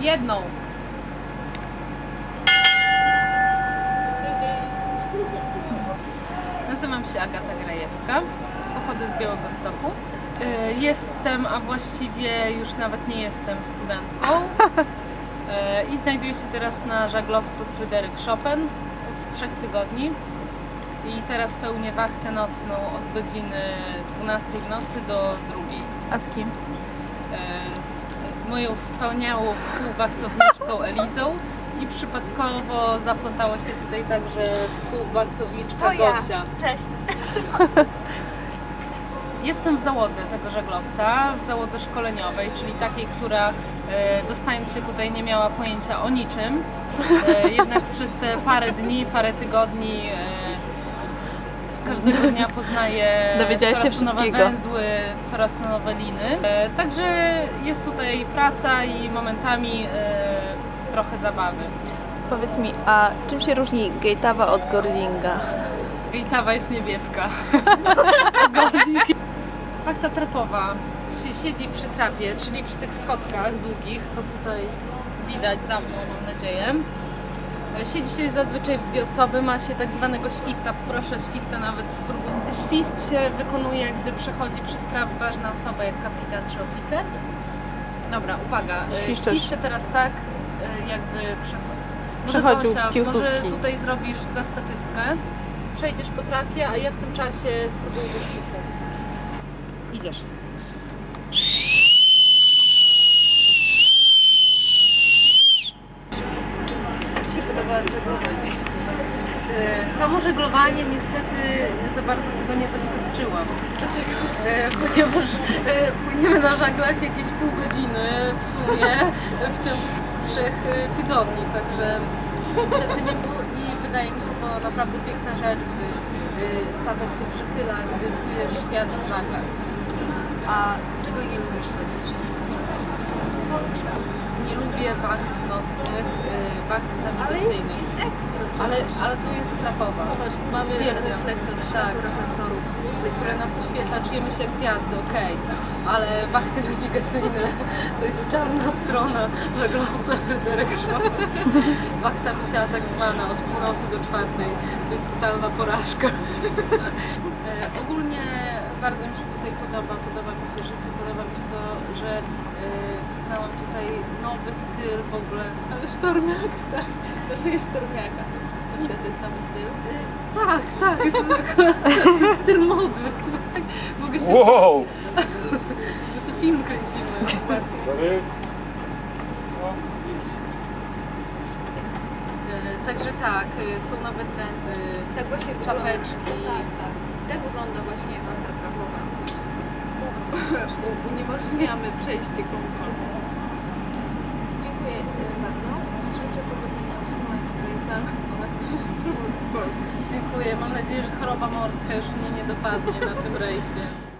Jedną. Nazywam się Agata Grajewska. Pochodzę z Białego Stoku. E, Jestem, a właściwie już nawet nie jestem studentką. E, I znajduję się teraz na żaglowcu Fryderyk Chopin od trzech tygodni. I teraz pełnię wachtę nocną od godziny 12 w nocy do drugiej. A z kim? Moją wspaniałą współwachtowniczką Elizą i przypadkowo zaplątało się tutaj także współwachtowniczka Gosia. Cześć. Jestem w załodze tego żaglowca, w załodze szkoleniowej, czyli takiej, która e, dostając się tutaj nie miała pojęcia o niczym. E, jednak przez te parę dni, parę tygodni e, każdego dnia poznaje Dowiedziałaś się coraz nowe wszystkiego. węzły, coraz nowe liny. E, także jest tutaj praca i momentami e, trochę zabawy. Powiedz mi, a czym się różni Gate'awa od Gorlinga? Gejtawa jest niebieska. Fakta trapowa się siedzi przy trapie, czyli przy tych schodkach długich, co tutaj widać za mną, mam nadzieję. Siedzi się zazwyczaj w dwie osoby, ma się tak zwanego śwista. Poproszę śwista nawet spróbuj. Świst się wykonuje, gdy przechodzi przez trap ważna osoba, jak kapitan czy oficer. Dobra, uwaga. Świszczesz. Świszczę teraz tak, e, jakby przechodzi. Może Przechodził Gosia, piłsudski. może tutaj zrobisz za statystkę. Przejdziesz po trapie, a ja w tym czasie spróbuję wyświecać. Idziesz. Jak Ci się podoba żeglowanie? E, Samo żeglowanie niestety za bardzo tego nie doświadczyłam. E, Ponieważ e, płyniemy na żaglach jakieś pół godziny w sumie w ciągu trzech tygodni, także niestety nie było i wydaje mi się to naprawdę piękna rzecz, gdy statek się przychyla, gdy czujesz świat w żaglach. A czego nie lubisz robić? Lubię wacht nocnych, y, wacht nawigacyjnych. Ale, ale tu jest trapowa. Zobacz, mamy reflektor, tak, reflektorów, które nas oświetla, czujemy się jak gwiazdy, okej. Ale wachty nawigacyjne to jest czarna strona Fryderyk Chopin. Wachta psia tak zwana od północy do czwartej. To jest totalna porażka. E, Ogólnie bardzo mi się tutaj podoba, podoba życie, podoba mi się to, że poznałam tutaj nowy styl w ogóle. Ale sztormiak, tak. To się jest sztormiaka. To jest nowy styl. E, Tak, tak, jest to akurat styl mody. Mogę się... Wow! My tu film kręcimy. Właśnie. E, Także tak, e, są nowe trendy, tak właśnie czapeczki. Tak, tak. Jak wygląda właśnie trapowa? Uniemożliwiamy przejście komukolwiek. Dziękuję e, bardzo. Życzę powodzenia w trzymaniu ręka oraz Dziękuję. Mam nadzieję, że choroba morska już mnie nie dopadnie na tym rejsie.